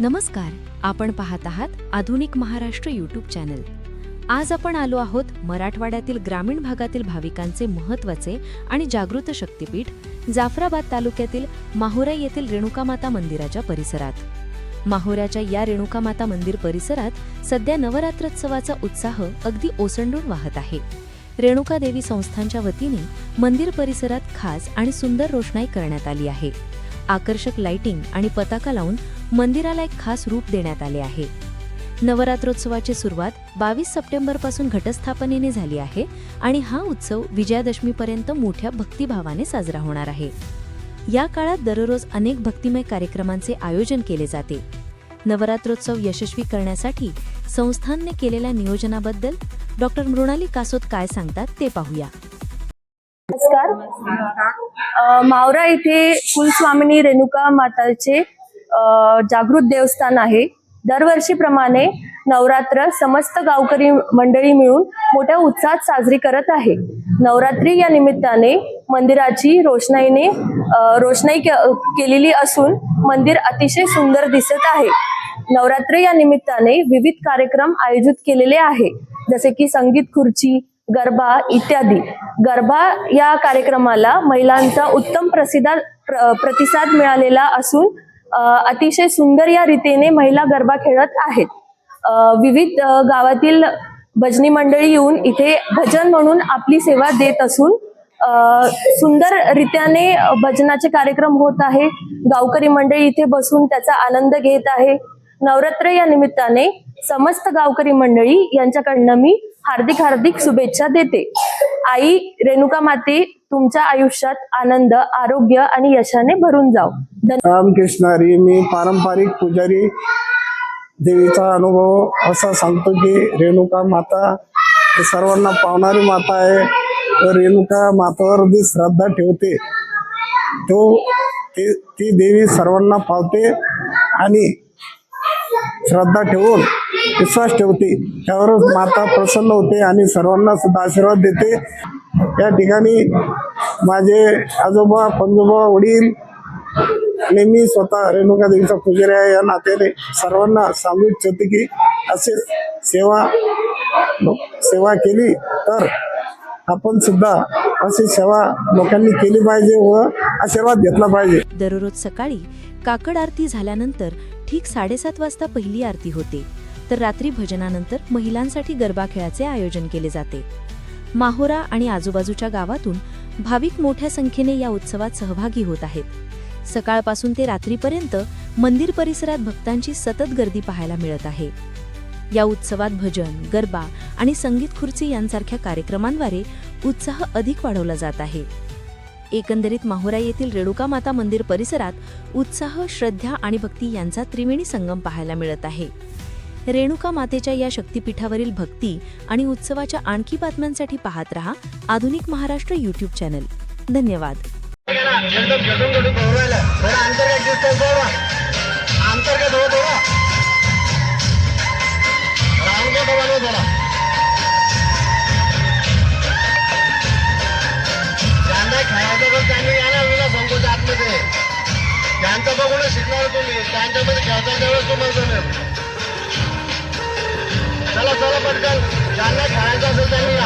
नमस्कार आपण पाहत आहात आधुनिक महाराष्ट्र यूट्यूब चॅनल आज आपण आलो आहोत मराठवाड्यातील ग्रामीण भागातील भाविकांचे महत्त्वाचे आणि जागृत शक्तिपीठ जाफराबाद तालुक्यातील माहुरा येथील रेणुकामाता मंदिराच्या परिसरात. माहुऱ्याच्या या रेणुकामाता मंदिर परिसरात सध्या नवरात्रोत्सवाचा उत्साह अगदी ओसंडून वाहत आहे. रेणुका देवी संस्थांच्या वतीने मंदिर परिसरात खास आणि सुंदर रोषणाई करण्यात आली आहे. आकर्षक लाइटिंग आणि पताका लावून मंदिराला एक खास रूप देण्यात आले आहे. नवरात्रोत्सवाची सुरुवात बावीस सप्टेंबरपासून घटस्थापनेने झाली आहे आणि हा उत्सव विजयादशमीपर्यंत मोठ्या भक्तिभावाने साजरा होणार आहे. या काळात दररोज अनेक भक्तिमय कार्यक्रमांचे आयोजन केले जाते. नवरात्रोत्सव यशस्वी करण्यासाठी संस्थानने केलेल्या नियोजनाबद्दल डॉक्टर मृणाली कासोत काय सांगतात ते पाहूया. नमस्कार. मावरा इथे कुलस्वामिनी रेणुका माताचे जागृत देवस्थान आहे. दरवर्षीप्रमाणे नवरात्र समस्त गावकरी मंडळी मिळून मोठ्या उत्साहात साजरी करत आहे. नवरात्री या निमित्ताने मंदिराची रोषणाईने रोषणाई केलेली असून मंदिर अतिशय सुंदर दिसत आहे. नवरात्री या निमित्ताने विविध कार्यक्रम आयोजित केलेले आहे. जसे की संगीत खुर्ची गरबा इत्यादी. गरबा या कार्यक्रमाला महिलांचा उत्तम प्रसिद्ध प्र- प्रतिसाद मिळालेला असून अतिशय सुंदर या रीतीने महिला गरबा खेळत आहेत. विविध गावातील भजनी मंडळी येऊन इथे भजन म्हणून आपली सेवा देत असून सुंदर रित्याने भजनाचे कार्यक्रम होत आहे. गावकरी मंडळी इथे बसून त्याचा आनंद घेत आहे. नवरात्र या निमित्ताने समस्त गावकरी मंडळी यांच्याकडनं मी हार्दिक हार्दिक शुभेच्छा देते. आई रेणुका माती तुमच्या आयुष्यात आनंद आरोग्य आणि यशाने भरून जाव रामकृष्णारी मी पारंपरिक पुजारी देवीचा अनुभव असा सांगतो की रेणुका माता सर्वांना पावणारी माता आहे. तर रेणुका मातावर जी श्रद्धा ठेवते तो ती ती देवी सर्वांना पावते आणि श्रद्धा ठेवून विश्वास ठेवते. त्यावरच माता प्रसन्न होते आणि सर्वांना सुद्धा आशीर्वाद देते. या ठिकाणी माझे आजोबा पंजोबा वडील नेहमी स्वतः रेणुका देवीचा पुजारी आहे. या नात्याने सर्वांना सांगू इच्छिते की असेच सेवा सेवा केली तर आपण सुद्धा अशी सेवा लोकांनी केली पाहिजे व आशीर्वाद घेतला पाहिजे. दररोज सकाळी काकड आरती झाल्यानंतर ठीक साडेसात वाजता पहिली आरती होते. तर रात्री भजनानंतर महिलांसाठी गरबा खेळाचे आयोजन केले जाते. माहोरा आणि आजूबाजूच्या गावातून भाविक मोठ्या संख्येने या उत्सवात सहभागी होत आहेत. सकाळपासून ते रात्रीपर्यंत मंदिर परिसरात भक्तांची सतत गर्दी पाहायला मिळत आहे. या उत्सवात भजन गरबा आणि संगीत खुर्ची यांसारख्या कार्यक्रमांद्वारे उत्साह अधिक वाढवला जात आहे. एकंदरीत माहुरा येथील रेणुका माता मंदिर परिसरात उत्साह श्रद्धा आणि भक्ती यांचा त्रिवेणी संगम पाहायला मिळत आहे. रेणुका मातेच्या या शक्तीपीठावरील भक्ती आणि उत्सवाच्या आणखी बातम्यांसाठी पाहत रहा आधुनिक महाराष्ट्र यूट्यूब चॅनल धन्यवाद. एकदम झटून त्यांचं बघूनच शिकणार तुम्ही. त्यांच्यामध्ये खेळता त्यावेळेस तुम्हाला चला चला पटकन. ज्यांना खेळायचं असेल त्यांनी